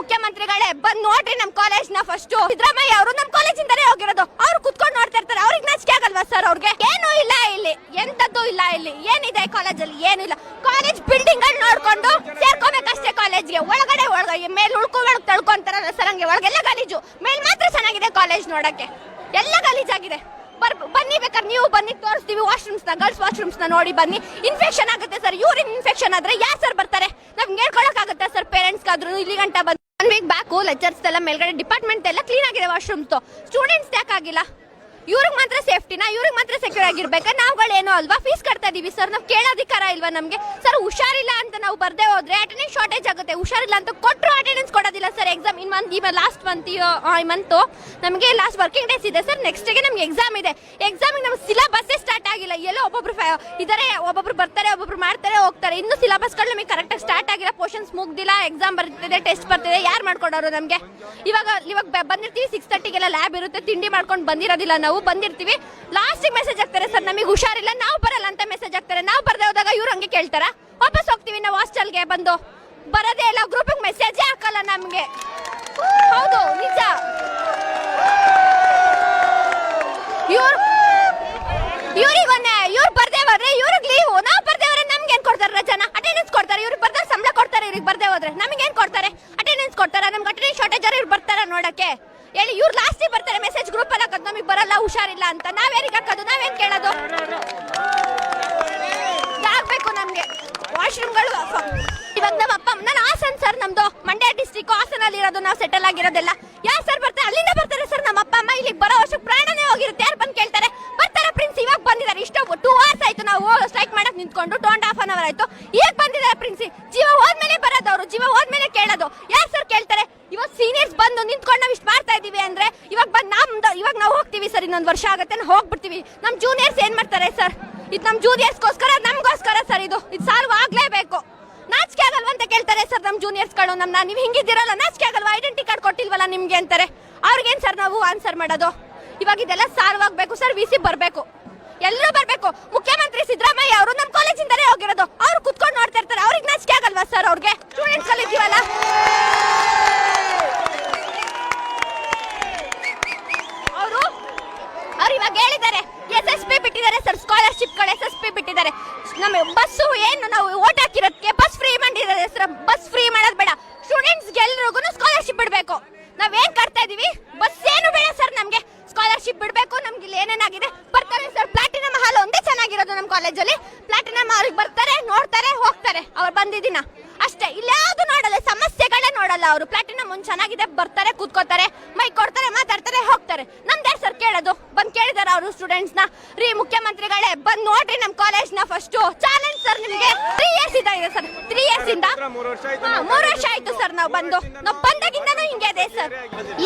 ಮುಖ್ಯಮಂತ್ರಿಗಳೇ, ಬಂದ್ ನೋಡ್ರಿ ನಮ್ ಕಾಲೇಜ್ನ ಫಸ್ಟ್ ಸಿದ್ದರಾಮಯ್ಯ ಅವರು ನಮ್ ಕಾಲೇಜ್ ಹೋಗಿರೋದು. ಅವ್ರು ಕುತ್ಕೊಂಡು ನೋಡ್ತಾ ಇರ್ತಾರೆ. ಅವ್ರಿಗೆ ನಾಚಿಕೆ ಆಗಲ್ವಾ ಸರ್ ಅವ್ರಿಗೆ? ಏನು ಇಲ್ಲ ಇಲ್ಲಿ. ಎಂತದ್ದು ಇಲ್ಲ ಇಲ್ಲಿ. ಏನಿದೆ ಕಾಲೇಜ್ ಅಲ್ಲಿ? ಏನೂ ಇಲ್ಲ. ಕಾಲೇಜ್ ಬಿಲ್ಡಿಂಗ್ ಅಲ್ಲಿ ನೋಡ್ಕೊಂಡು ಸೇರ್ಕೋಬೇಕಷ್ಟೇ ಕಾಲೇಜ್ಗೆ ಒಳಗಡೆ ಒಳಗೆ ಮೇಲ್ ಉಳ್ಕೊ ಒಳಗ್ ತಳ್ಕೊಂತಾರಲ್ಲ ಸರ್ ಹಂಗೆ. ಒಳಗೆಲ್ಲ ಗಲೀಜು. ಮೇಲ್ ಮಾತ್ರ ಚೆನ್ನಾಗಿದೆ ಕಾಲೇಜ್ ನೋಡಕ್ಕೆ. ಎಲ್ಲ ಗಲೀಜಾಗಿದೆ. ಬರ್ ಬನ್ನಿ ಬೇಕಾದ್ರೆ ನೀವು ಬನ್ನಿ, ತೋರಿಸ್ತೀವಿ ವಾಶ್ರೂಮ್ಸ್ನ ಗರ್ಲ್ಸ್ ವಾಶ್ರೂಮ್ಸ್ನ ನೋಡಿ ಬನ್ನಿ. ಇನ್ಫೆಕ್ಷನ್ ಆಗುತ್ತೆ ಸರ್ ಯೂರಿನ್ ಇನ್ಫೆಕ್ಷನ್ ಆದ್ರೆ ಯಾರು ಸರ್ ಬರ್ತಾರೆ? ನಮ್ಗೆ ಹೇಳ್ಕೊಳಕ್ ಆಗುತ್ತೆ ಸರ್ ಪೇರೆಂಟ್ಸ್ ಆದ್ರೂ ಇಲ್ಲಿ ಗಂಟ ಬಂದು ಬ್ಯಾಕು ಲೆಕ್ಚರ್ಸ್ ಎಲ್ಲ ಮೇಲ್ಗಡೆ ಡಿಪಾರ್ಟ್ಮೆಂಟ್ ಎಲ್ಲ ಕ್ಲೀನ್ ಆಗಿದೆ ವಾಶ್ರೂಮ್ಸ್ ಸ್ಟೂಡೆಂಟ್ಸ್ ಯಾಕಾಗಿಲ್ಲ ಇವ್ರಿಗೆ ಮಾತ್ರ ಸೇಫ್ಟಿನ ಇವ್ರಿಗೆ ಮಾತ್ರ ಸೆಕ್ಯೂರ್ ಆಗಿರ್ಬೇಕಾ? ನಾವುಗಳೇನೋ ಅಲ್ವಾ? ಫೀಸ್ ಕಟ್ತಾ ಇದೀವಿ ಸರ್ ನಾವು ಕೇಳೋದಿಕ್ಕಾರ ಇಲ್ವಾ ನಮಗೆ? ಸರ್ ಹುಷಾರಿಲ್ಲ ಅಂತ ನಾವು ಬರ್ದೇ ಹೋದ್ರೆ ಅಟೆಂಡೆನ್ಸ್ ಶಾರ್ಟೇಜ್ ಆಗುತ್ತೆ. ಹುಷಾರಿಲ್ಲ ಅಂತ ಕೊಟ್ಟರು ಅಟೆಂಡೆನ್ಸ್ ಕೊಡೋದಿಲ್ಲ ಸರ್ ಎಕ್ಸಾಮ್ ಇನ್ ಮಂತ್ ಇವಾಗ ಲಾಸ್ಟ್ ಮಂತ್ ಈ ಮಂತು ನಮಗೆ ಲಾಸ್ಟ್ ವರ್ಕಿಂಗ್ ಡೇಸ್ ಇದೆ ಸರ್ ನೆಕ್ಸ್ಟ್ಗೆ ನಮ್ಗೆ ಎಕ್ಸಾಮ್ ಇದೆ. ಎಕ್ಸಾಮಿಗೆ ನಮ್ಗೆ ಸಿಲೆಬಸ್ಸೇ ಸ್ಟಾರ್ಟ್ ಆಗಿಲ್ಲ. ಎಲ್ಲೋ ಒಬ್ಬೊಬ್ರು ಇದಾರೆ, ಒಬ್ಬೊಬ್ರು ಬರ್ತಾರೆ, ಒಬ್ಬೊಬ್ರು ಮಾಡ್ತಾರೆ, ಹೋಗ್ತಾರೆ. ಇನ್ನು ಸಿಲೆಬಸ್ಗಳು ನಮಗೆ ಕರೆಕ್ಟಾಗಿ ಸ್ಟಾರ್ಟ್ ಆಗಿಲ್ಲ. ಪೋರ್ಷನ್ಸ್ ಮುಗ್ದಿಲ್ಲ ಎಕ್ಸಾಮ್ ಬರ್ತಿದೆ ಟೆಸ್ಟ್ ಬರ್ತಿದೆ. ಯಾರು ಮಾಡ್ಕೊಡೋರು ನಮಗೆ? ಇವಾಗ ಇವಾಗ ಬಂದಿರ್ತೀವಿ ಸಿಕ್ಸ್ ತರ್ಟಿಗೆಲ್ಲ ಲ್ಯಾಬ್ ಇರುತ್ತೆ. ತಿಂಡಿ ಮಾಡ್ಕೊಂಡು ಬಂದಿರೋದಿಲ್ಲ ನಾವು. ಬಂದಿರ್ತೀವಿ. ಲಾಸ್ಟಿಗೆ ಮೆಸೇಜ್ ಆಗ್ತಾರೆ ಸರ್, ನಮಗೆ ಹುಷಾರಿಲ್ಲ, ನಾವು ಬರಲ್ಲ ಅಂತ ಮೆಸೇಜ್ ಆಗ್ತಾರೆ ನಾವು ಬರ್ದೇ ಹೋದಾಗ ಇವ್ರು ಹಂಗೆ ಕೇಳ್ತಾರ? ವಾಪಸ್ ಹೋಗ್ತೀವಿ ನಾವು ಹಾಸ್ಟೆಲ್ಗೆ ಬಂದು. ಬರೋದೇ ಇಲ್ಲ ಗ್ರೂಪಿಗೆ ಮೆಸೇಜೇ ಹಾಕಲ್ಲ ನಮಗೆ. ಹೌದು, ನಿಜ. ಇವ್ರು ಇವ್ರಿಗೊನ್ನೆ ಇವ್ರು ಬರ್ದೇ ಹೋದ್ರೆ ಇವ್ರಿಗೆ ಲೀವು ನಾವು ಬರ್ದೇ ಹೋದ್ರೆ ನಮ್ಗೆ ಏನ್ ಕೊಡ್ತಾರೆ ರಜಾನ? ಅಟೆಂಡೆನ್ಸ್ ಕೊಡ್ತಾರೆ, ಇವ್ರಿಗೆ ಬರ್ತಾರೆ ಸಂಬಳ ಕೊಡ್ತಾರೆ, ಇವ್ರಿಗೆ ಬರ್ದೇ ಹೋದ್ರೆ ನಮಗೆ ಏನ್ ಕೊಡ್ತಾರೆ? ಅಟೆಂಡೆನ್ಸ್ ಕೊಡ್ತಾರೆ? ನಮ್ಗೆ ಅಟೆಂಡೆನ್ಸ್ ಶಾರ್ಟೇಜ್ ಇವ್ರು ಬರ್ತಾರ ನೋಡಕ್ಕೆ? ಹೇಳಿ, ಇವ್ರು ಲಾಸ್ಟಿಗೆ ಬರ್ತಾರೆ ಮೆಸೇಜ್ ಗ್ರೂಪ್ ಅಲ್ಲಿ ಹಾಕೋದು ನಮಗೆ ಬರಲ್ಲ ಹುಷಾರಿಲ್ಲ ಅಂತ ನಾವೇನಿಗೆ ಹಾಕೋದು? ನಾವೇನ್ ಕೇಳೋದು? ಆಗ್ಬೇಕು ನಮ್ಗೆ. ವಾಶ್ರೂಮ್ಗಳು ಇವಾಗ ನಮ್ಮ ಅಪ್ಪ ನಾನು ಹಾಸನ್ ಸರ್ ನಮ್ದು. ಮಂಡ್ಯ ಡಿಸ್ಟಿಕ್ ಹಾಸನಲ್ಲಿ ಇರೋದು. ನಾವು ಸೆಟಲ್ ಆಗಿರೋದೆಲ್ಲ. ಯಾರು ಸರ್ ಬರ್ತಾರೆ? ಅಲ್ಲಿಂದ ಬರ್ತಾರೆ ಸರ್ ನಮ್ಮ ಅಪ್ಪ, ಅಮ್ಮ. ಇಲ್ಲಿಗೆ ಬರೋ ವರ್ಷಕ್ಕೆ ಪ್ರಾಣನೇ ಹೋಗಿರುತ್ತೆ. ಯಾರು ಬಂದು ಕೇಳ್ತಾರೆ? ಬರ್ತಾರೆ ಪ್ರಿನ್ಸ್ ಇವಾಗ ಬಂದಿದ್ದಾರೆ. ಇಷ್ಟ ಟೂ ಅವರ್ಸ್ ಆಯ್ತು ನಾವು ಸ್ಟ್ರೈಕ್ ಮಾಡಕ್ ನಿಂತ್ಕೊಂಡು. Two and half an hour ಆಯ್ತು. ಈಗ ಬಂದಿದ್ದಾರೆ ಪ್ರಿನ್ಸಿ ಜೀವ ಹೋದ್ಮೇಲೆ ಬರೋದು ಅವರು. ಜೀವ ಹೋದ್ಮೇಲೆ ಕೇಳೋದು. ಯಾರು ಸರ್ ಕೇಳ್ತಾರೆ? ಇವಾಗ ಸೀನಿಯರ್ಸ್ ಬಂದು ನಿಂತ್ಕೊಂಡು ನಾವು ಇಷ್ಟು ಮಾಡ್ತಾ ಇದೀವಿ ಅಂದ್ರೆ, ಇವಾಗ ಬಂದು ಇವಾಗ ನಾವು ಹೋಗ್ತೀವಿ ಸರ್, ಇನ್ನೊಂದು ವರ್ಷ ಆಗುತ್ತೆ ಹೋಗ್ಬಿಡ್ತೀವಿ. ನಮ್ಮ ಜೂನಿಯರ್ಸ್ ಏನ್ ಮಾಡ್ತಾರೆ ಸರ್? ಇದು ನಮ್ಮ ಜೂನಿಯರ್ಸ್ಗೋಸ್ಕರ ನಮಗೋಸ್ಕರ ಸರ್ ಇದು. ಇದು ಸಾಲ್ವ್ ಆಗ್ಲೇಬೇಕು. ನಾಚಿಕೆ ಆಗಲ್ವ ಅಂತ ಕೇಳ್ತಾರೆ ಸರ್ ನಮ್ಮ ಜೂನಿಯರ್ಸ್ಗಳು ನಮ್ಮನ್ನ ನೀವು ಹಿಂಗಿದ್ದೀರಲ್ಲ, ನಾಚಿಕೆ ಆಗಲ್ವಾ? ಐಡೆಂಟಿ ಕಾರ್ಡ್ ಕೊಟ್ಟಿಲ್ವಲ್ಲ ನಿಮ್ಗೆ ಅಂತಾರೆ. ಅವ್ರಿಗೇನ್ ಸರ್ ನಾವು ಆನ್ಸರ್ ಮಾಡೋದು? ಇವಾಗ ಇದೆಲ್ಲ ಸಾಲ್ವ್ ಆಗಬೇಕು ಸರ್, ವಿ ಸಿ ಬರಬೇಕು. ಎಲ್ಲರೂ ಬರಬೇಕು. ಮುಖ್ಯಮಂತ್ರಿ ಸಿದ್ದರಾಮಯ್ಯ ಅವರು ನಮ್ಮ ಕಾಲೇಜಿಂದಲೇ ಹೋಗಿರೋದು ಅವ್ರು ಕುತ್ಕೊಂಡು ನೋಡ್ತಾ ಇರ್ತಾರೆ ಅವ್ರಿಗೆ ನಾಚಿಕೆ ಆಗಲ್ವಾ ಸರ್ ಅವ್ರಿಗೆ ಸ್ಟೂಡೆಂಟ್ಸ್ ಕಲಿತೀವಲ್ಲ ಅವರು ಅವ್ರು ಇವಾಗ ಹೇಳಿದ್ದಾರೆ ಎಸ್ ಎಸ್ ಪಿ ಬಿಟ್ಟಿದ್ದಾರೆ ಸರ್ ಸ್ಕಾಲರ್ಶಿಪ್ಗಳು ಎಸ್ ಎಸ್ ಪಿ ಬಿಟ್ಟಿದ್ದಾರೆ. ನಮ್ಮ ಬಸ್ಸು ಏನು ನಾವು ಓಟ್ ಹಾಕಿರೋದಕ್ಕೆ ಬಸ್ ಫ್ರೀ ಮಾಡಿದ್ದಾರೆ ಸರ್ ಬಸ್ ಫ್ರೀ ಮಾಡೋದು ಬೇಡ. ಸ್ಟೂಡೆಂಟ್ಸ್ ಎಲ್ರಿಗೂ ಸ್ಕಾಲರ್ಶಿಪ್ ಬಿಡಬೇಕು. ನಾವೇನ್ ಕಟ್ತಾ ಇದೀವಿ? ಬಸ್ ಏನು ಬೇಡ ಸರ್ ನಮ್ಗೆ. ಸ್ಕಾಲರ್ಶಿಪ್ ಬಿಡಬೇಕು. ನಮ್ಗೆ ಇಲ್ಲಿ ಏನೇನಾಗಿದೆ ಬರ್ತಾರೆ ಸರ್ ಪ್ಲಾಟಿನಮ್ ಹಾಲ್ ಒಂದೇ ಚೆನ್ನಾಗಿರೋದು ನಮ್ಮ ಕಾಲೇಜಲ್ಲಿ ಪ್ಲಾಟಿನಮ್ ಹಾಲ್ಗೆ ಬರ್ತಾರೆ, ನೋಡ್ತಾರೆ, ಹೋಗ್ತಾರೆ. ಅವ್ರು ಬಂದಿದ್ದೀನ. ಅಷ್ಟೇ. ಇಲ್ಲ ಯಾವ್ದು ನೋಡಲ್ಲ ಸಮಸ್ಯೆಗಳೇ ನೋಡಲ್ಲ ಅವರು ಪ್ಲಾಟಿನಮ್ ಒಂದು ಚೆನ್ನಾಗಿದೆ ಬರ್ತಾರೆ ಕೂತ್ಕೋತಾರೆ ಮೈ ಕೊಡ್ತಾರೆ ಮಾತಾಡ್ತಾರೆ ಹೋಗ್ತಾರೆ. ನಮ್ದೇ ಸರ್ ಕೇಳೋದು. ಬಂದು ಕೇಳಿದಾರೆ ಅವರು ಸ್ಟೂಡೆಂಟ್ಸ್ನ. ರೀ ಮುಖ್ಯಮಂತ್ರಿಗಳೇ ಬಂದ್ ನೋಡ್ರಿ ನಮ್ಮ ಕಾಲೇಜ್ನ ಫಸ್ಟ್ ಚಾಲೆಂಜ್ ಸರ್ ನಿಮಗೆ. ತ್ರೀ ಇಯರ್ಸ್ ಇದೆ ಸರ್ ತ್ರೀ ಇಯರ್ಸ್ ಇಂದ. ಮೂರು ವರ್ಷ ಆಯ್ತು ಸರ್ ನಾವು ಬಂದು. ನಾವು ಬಂದಾಗಿಂದನೂ ಹಿಂಗೆ ಇದೆ ಸರ್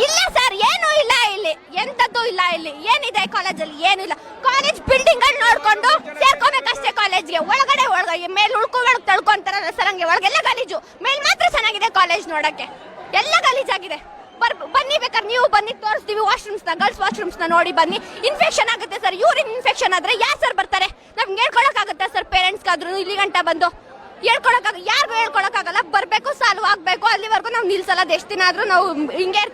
ಇಲ್ಲ ಸರ್ ಏನೂ ಇಲ್ಲ ಇಲ್ಲಿ. ಎಂಥದ್ದು ಇಲ್ಲ ಇಲ್ಲಿ. ಏನಿದೆ ಕಾಲೇಜಲ್ಲಿ ಏನೂ ಇಲ್ಲ. ಕಾಲೇಜ್ ಬಿಲ್ಡಿಂಗ್ ಅಲ್ಲಿ ನೋಡ್ಕೊಂಡು ಸೇರ್ಕೋಬೇಕಷ್ಟೇ ಕಾಲೇಜ್ಗೆ ಒಳಗಡೆ ಒಳಗೆ ಮೇಲೆ ಉಳ್ಕೊ ಒಳಗ್ ತಳ್ಕೊಂತಾರಲ್ಲ ಸರ್ ಹಂಗೆ ಒಳಗೆಲ್ಲ ಗಲೀಜು. ಮೇಲ್ ಕಾಲೇಜ್ ನೋಡಕ್ಕೆ. ಎಲ್ಲ ಗಲೀಜಾಗಿದೆ ಬರ್, ಬನ್ನಿ ಬೇಕಾದ್ರೆ ನೀವು ಬನ್ನಿ, ತೋರಿಸ್ತೀವಿ ವಾಶ್ರೂಮ್ಸ್ನ ಗರ್ಲ್ಸ್ ವಾಶ್ರೂಮ್ಸ್ನ ನೋಡಿ ಬನ್ನಿ. ಇನ್ಫೆಕ್ಷನ್ ಆಗುತ್ತೆ ಸರ್ ಯೂರಿನ್ ಇನ್ಫೆಕ್ಷನ್ ಆದ್ರೆ ಯಾರು ಸರ್ ಬರ್ತಾರೆ? ನಮ್ಗೆ ಹೇಳ್ಕೊಳಕ್ ಆಗುತ್ತೆ ಸರ್ ಪೇರೆಂಟ್ಸ್ ಆದ್ರೂ ಇಲ್ಲಿ ಗಂಟ ಬಂದು? ಹೇಳ್ಕೊಳಕ್ ಯಾರಿಗೂ ಹೇಳ್ಕೊಳಕ್ ಆಗಲ್ಲ ಬರ್ಬೇಕು, ಸಾಲ್ವ್ ಆಗ್ಬೇಕು. ಅಲ್ಲಿವರೆಗೂ ನಾವು ನಿಲ್ಸಲ್ಲ. ಎಷ್ಟು ದಿನ ಆದ್ರೂ ನಾವು ಹಿಂಗೆ.